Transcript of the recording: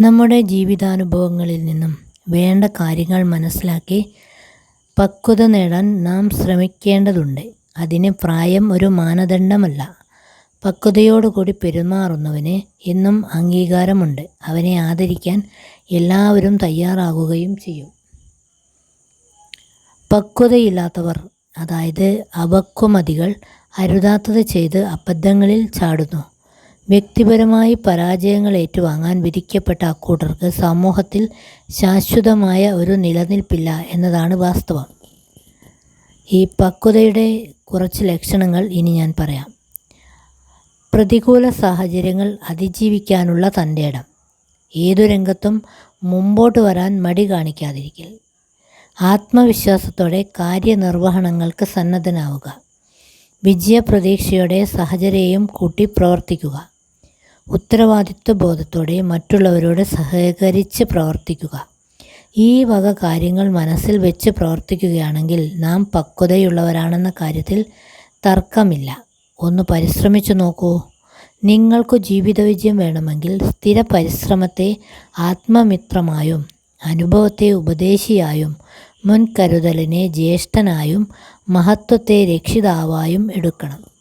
നമ്മുടെ ജീവിതാനുഭവങ്ങളിൽ നിന്നും വേണ്ട കാര്യങ്ങൾ മനസ്സിലാക്കി പക്വത നേടാൻ നാം ശ്രമിക്കേണ്ടതുണ്ട്. അതിന് പ്രായം ഒരു മാനദണ്ഡമല്ല. പക്വതയോടുകൂടി പെരുമാറുന്നവന് എന്നും അംഗീകാരമുണ്ട്. അവനെ ആദരിക്കാൻ എല്ലാവരും തയ്യാറാകുകയും ചെയ്യും. പക്വതയില്ലാത്തവർ അതായത് അപക്വമതികൾ അരുതാത്തത് ചെയ്ത് അബദ്ധങ്ങളിൽ ചാടുന്നു. വ്യക്തിപരമായി പരാജയങ്ങൾ ഏറ്റുവാങ്ങാൻ വിധിക്കപ്പെട്ട അക്കൂട്ടർക്ക് സമൂഹത്തിൽ ശാശ്വതമായ ഒരു നിലനിൽപ്പില്ല എന്നതാണ് വാസ്തവം. ഈ പക്വതയുടെ കുറച്ച് ലക്ഷണങ്ങൾ ഇനി ഞാൻ പറയാം. പ്രതികൂല സാഹചര്യങ്ങൾ അതിജീവിക്കാനുള്ള തന്റെ ഇടം. ഏതു രംഗത്തും മുമ്പോട്ട് വരാൻ മടി കാണിക്കാതിരിക്കൽ. ആത്മവിശ്വാസത്തോടെ കാര്യനിർവഹണങ്ങൾക്ക് സന്നദ്ധനാവുക. വിജയപ്രതീക്ഷയോടെ സഹചരെയും കൂട്ടി പ്രവർത്തിക്കുക. ഉത്തരവാദിത്വ ബോധത്തോടെ മറ്റുള്ളവരോട് സഹകരിച്ച് പ്രവർത്തിക്കുക. ഈ വക കാര്യങ്ങൾ മനസ്സിൽ വെച്ച് പ്രവർത്തിക്കുകയാണെങ്കിൽ നാം പക്വതയുള്ളവരാണെന്ന കാര്യത്തിൽ തർക്കമില്ല. ഒന്ന് പരിശ്രമിച്ചു നോക്കൂ. നിങ്ങൾക്ക് ജീവിത വിജയം വേണമെങ്കിൽ സ്ഥിര പരിശ്രമത്തെ ആത്മമിത്രമായും അനുഭവത്തെ ഉപദേശിയായും മുൻകരുതലിനെ ജ്യേഷ്ഠനായും മഹത്വത്തെ രക്ഷിതാവായും എടുക്കണം.